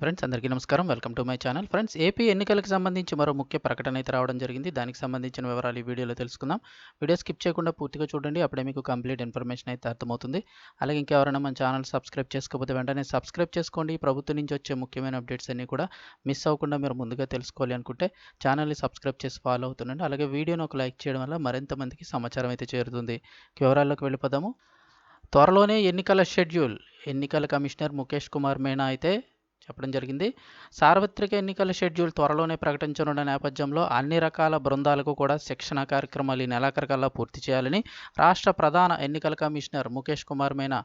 Friends అందరికీ నమస్కారం. Welcome to my channel. Friends AP ఎన్నికలకు సంబంధించి మరో ముఖ్య ప్రకటన అయితే రావడం జరిగింది. దానికి సంబంధించిన వివరాలు ఈ వీడియోలో తెలుసుకుందాం. వీడియో స్కిప్ చేయకుండా పూర్తిగా చూడండి. అప్పుడే మీకు కంప్లీట్ ఇన్ఫర్మేషన్ అయితే అర్థమవుతుంది. అలాగే ఇంకెవరైనా మన ఛానల్ సబ్స్క్రైబ్ చేసుకోకపోతే వెంటనే సబ్స్క్రైబ్ చేసుకోండి. ప్రభుత్వం నుంచి వచ్చే ముఖ్యమైన అప్డేట్స్ అన్నీ కూడా మిస్ అవ్వకుండా మీరు ముందుగా తెలుసుకోవాలి అనుకుంటే ఛానల్ని సబ్స్క్రైబ్ చేసి ఫాలో అవుతుండండి. అలాగే వీడియోని ఒక లైక్ చేయడం వల్ల మరింత మందికి సమాచారం అయితే చేరుతుంది. వివరాల్లోకి వెళ్ళిపోదాము. త్వరలోనే ఎన్నికల షెడ్యూల్. ఎన్నికల కమిషనర్ ముఖేష్ కుమార్ మీనా అయితే చెప్పడం జరిగింది. సార్వత్రిక ఎన్నికల షెడ్యూల్ త్వరలోనే ప్రకటించనున్న నేపథ్యంలో అన్ని రకాల బృందాలకు కూడా శిక్షణ కార్యక్రమాలు ఈ నెలాఖరుకల్లా పూర్తి చేయాలని రాష్ట్ర ప్రధాన ఎన్నికల కమిషనర్ ముఖేష్ కుమార్ మీనా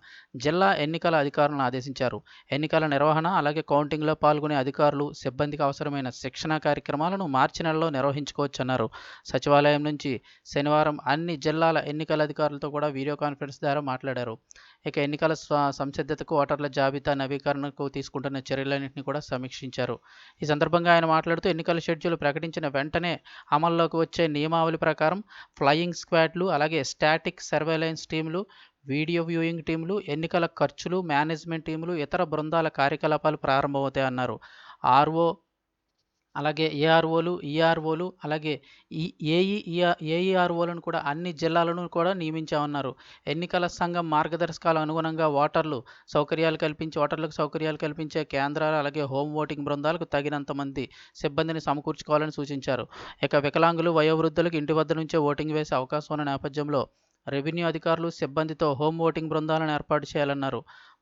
జిల్లా ఎన్నికల అధికారులను ఆదేశించారు. ఎన్నికల నిర్వహణ అలాగే కౌంటింగ్లో పాల్గొనే అధికారులు సిబ్బందికి అవసరమైన శిక్షణ కార్యక్రమాలను మార్చి నెలలో నిర్వహించుకోవచ్చన్నారు. సచివాలయం నుంచి శనివారం అన్ని జిల్లాల ఎన్నికల అధికారులతో కూడా వీడియో కాన్ఫరెన్స్ ద్వారా మాట్లాడారు. ఇక ఎన్నికల సంసిద్ధతకు ఓటర్ల జాబితా నవీకరణకు తీసుకుంటున్న చర్యలన్నింటినీ కూడా సమీక్షించారు. ఈ సందర్భంగా ఆయన మాట్లాడుతూ ఎన్నికల షెడ్యూల్ ప్రకటించిన వెంటనే అమల్లోకి వచ్చే నియమావళి ప్రకారం ఫ్లయింగ్ స్క్వాడ్లు అలాగే స్టాటిక్ సర్వేలెన్స్ టీంలు వీడియో వ్యూయింగ్ టీంలు ఎన్నికల ఖర్చులు మేనేజ్మెంట్ టీంలు ఇతర బృందాల కార్యకలాపాలు ప్రారంభమవుతాయన్నారు. ఆర్ఓ అలాగే ఏఆర్ఓలు ఈఆర్ఓలు అలాగే ఈ ఏఈ ఏఈఆర్ఓలను కూడా అన్ని జిల్లాలను కూడా నియమించామన్నారు. ఎన్నికల సంఘం మార్గదర్శకాల అనుగుణంగా ఓటర్లు సౌకర్యాలు కల్పించి ఓటర్లకు సౌకర్యాలు కల్పించే కేంద్రాలు అలాగే హోమ్ ఓటింగ్ బృందాలకు తగినంత మంది సిబ్బందిని సమకూర్చుకోవాలని సూచించారు. ఇక వికలాంగులు వయోవృద్ధులకు ఇంటి వద్ద నుంచే ఓటింగ్ వేసే అవకాశం ఉన్న నేపథ్యంలో రెవెన్యూ అధికారులు సిబ్బందితో హోమ్ ఓటింగ్ బృందాలను ఏర్పాటు చేయాలన్నారు.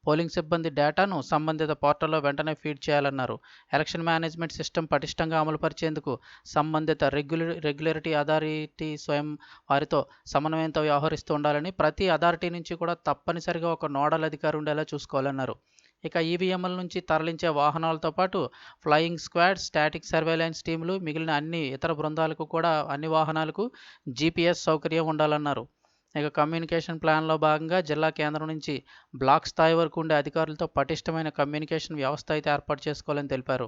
పోలింగ్ సిబ్బంది డేటాను సంబంధిత పోర్టల్లో వెంటనే ఫీడ్ చేయాలన్నారు. ఎలక్షన్ మేనేజ్మెంట్ సిస్టమ్ పటిష్టంగా అమలుపరిచేందుకు సంబంధిత రెగ్యుల రెగ్యులరిటీ అథారిటీ స్వయం వారితో సమన్వయంతో వ్యవహరిస్తూ ఉండాలని ప్రతి అథారిటీ నుంచి కూడా తప్పనిసరిగా ఒక నోడల్ అధికారి ఉండేలా చూసుకోవాలన్నారు. ఇక ఈవీఎంల నుంచి తరలించే వాహనాలతో పాటు ఫ్లయింగ్ స్క్వాడ్ స్టాటిక్ సర్వేలెన్స్ టీములు మిగిలిన అన్ని ఇతర బృందాలకు కూడా అన్ని వాహనాలకు జీపీఎస్ సౌకర్యం ఉండాలన్నారు. ఇక కమ్యూనికేషన్ ప్లాన్లో భాగంగా జిల్లా కేంద్రం నుంచి బ్లాక్ స్థాయి వరకు ఉండే అధికారులతో పటిష్టమైన కమ్యూనికేషన్ వ్యవస్థ అయితే ఏర్పాటు చేసుకోవాలని తెలిపారు.